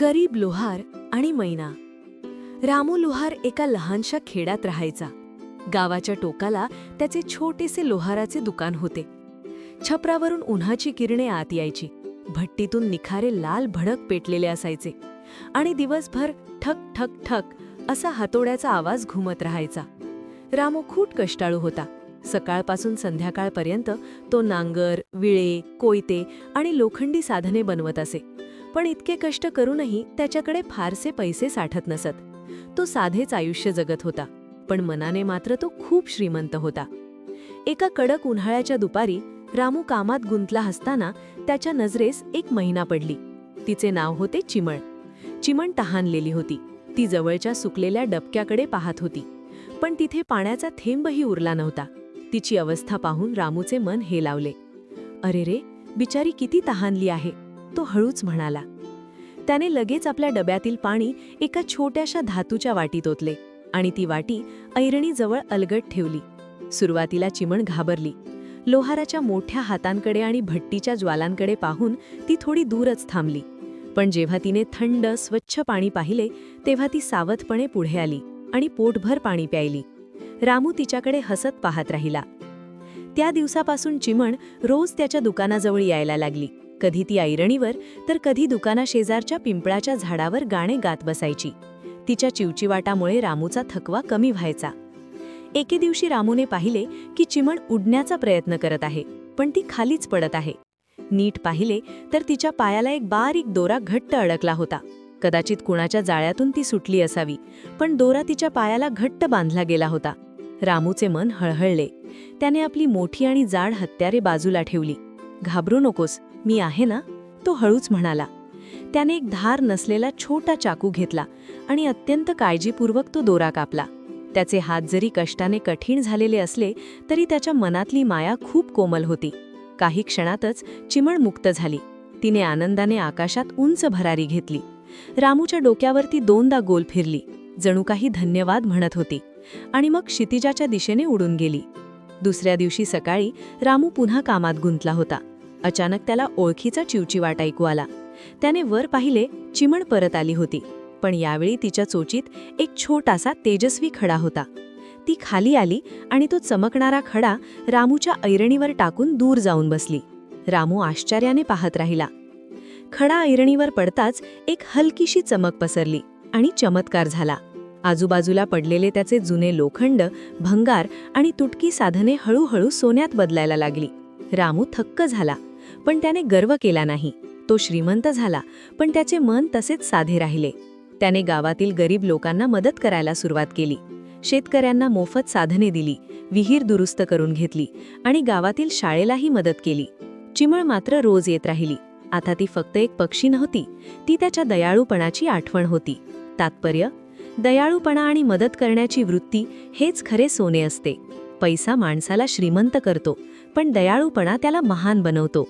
गरीब लोहार आणि मैना. रामू लोहार एका लहानशा खेड्यात राहायचा. गावाच्या टोकाला त्याचे छोटेसे लोहाराचे दुकान होते. छपरावरून उन्हाची किरणे आत यायची. भट्टीतून निखारे लाल भडक पेटलेले असायचे. आणि दिवसभर ठक ठक ठक असा हातोड्याचा आवाज घुमत राहायचा. रामू खूप कष्टाळू होता. सकाळपासून संध्याकाळपर्यंत तो नांगर विळे कोयते आणि लोखंडी साधने बनवत असे. पण इतके कष्ट करूनही त्याच्याकडे फारसे पैसे साठत नसत. तो साधेच आयुष्य जगत होता पण मनाने मात्र तो खूप श्रीमंत होता. एका कडक उन्हाळ्याच्या दुपारी रामू कामात गुंतला असताना त्याच्या नजरेस एक महिना पडली. तिचे नाव होते चिमण. चिमण तहानलेली होती. ती जवळच्या सुकलेल्या डबक्याकडे पाहत होती. पण तिथे पाण्याचा थेंबही उरला नव्हता. तिची अवस्था पाहून रामूचे मन हे लावले. अरे रे बिचारी किती तहानली आहे. तो हळूच म्हणाला त्याने लगेच आपल्या डब्यातील पाणी एका छोट्याशा धातूच्या वाटीत ओतले आणि ती वाटी ऐरणीजवळ अलगट ठेवली. सुरुवातीला चिमण घाबरली. लोहाराच्या मोठ्या हातांकडे आणि भट्टीच्या ज्वालांकडे पाहून ती थोडी दूरच थांबली. पण जेव्हा तिने थंड स्वच्छ पाणी पाहिले तेव्हा ती सावधपणे पुढे आली आणि पोटभर पाणी प्यायली. रामू तिच्याकडे हसत पाहत राहिला. त्या दिवसापासून चिमण रोज त्याच्या दुकानाजवळ यायला लागली. कधी ती ऐरणीवर तर कधी दुकानाशेजारच्या पिंपळाच्या झाडावर गाणे गात बसायची. तिच्या चिवचिवाटामुळे रामूचा थकवा कमी व्हायचा. एके दिवशी रामूने पाहिले की चिमण उडण्याचा प्रयत्न करत आहे पण ती खालीच पडत आहे. नीट पाहिले तर तिच्या पायाला एक बारीक दोरा घट्ट अडकला होता. कदाचित कुणाच्या जाळ्यातून ती सुटली असावी पण दोरा तिच्या पायाला घट्ट बांधला गेला होता. रामूचे मन हळहळले. त्याने आपली मोठी आणि जाड हत्यारे बाजूला ठेवली. घाबरू नकोस मी आहे ना? तो हळूच म्हणाला. त्याने एक धार नसलेला छोटा चाकू घेतला आणि अत्यंत काळजीपूर्वक तो दोरा कापला. त्याचे हात जरी कष्टाने कठीण झालेले असले तरी त्याच्या मनातली माया खूप कोमल होती. काही क्षणातच चिमण मुक्त झाली. तिने आनंदाने आकाशात उंच भरारी घेतली. रामूच्या डोक्यावरती दोनदा गोल फिरली. जणू काही धन्यवाद म्हणत होती आणि मग क्षितिजाच्या दिशेने उडून गेली. दुसऱ्या दिवशी सकाळी रामू पुन्हा कामात गुंतला होता. अचानक त्याला ओळखीचा चिवचिवाट ऐकू आला. त्याने वर पाहिले चिमण परत आली होती. पण यावेळी तिच्या चोचीत एक छोटासा तेजस्वी खडा होता. ती खाली आली आणि तो चमकणारा खडा रामूच्या ऐरणीवर टाकून दूर जाऊन बसली. रामू आश्चर्याने पाहत राहिला. खडा ऐरणीवर पडताच एक हलकीशी चमक पसरली आणि चमत्कार झाला. आजूबाजूला पडलेले त्याचे जुने लोखंड भंगार आणि तुटकी साधने हळूहळू सोन्यात बदलायला लागली. रामू थक्क झाला. पण त्याने गर्व केला नाही. तो श्रीमंत झाला पण त्याचे मन तसेच साधे राहिले. त्याने गावातील गरीब लोकांना मदत करायला सुरुवात केली. शेतकऱ्यांना मोफत साधने दिली विहीर दुरुस्त करून घेतली आणि गावातील शाळेलाही मदत केली. चिमळ मात्र रोज येत राहिली. आता ती फक्त एक पक्षी नव्हती ती त्याच्या दयाळूपणाची आठवण होती. तात्पर्य दयाळूपणा आणि मदत करण्याची वृत्ती हेच खरे सोने असते. पैसा माणसाला श्रीमंत करतो पण दयाळूपणा त्याला महान बनवतो.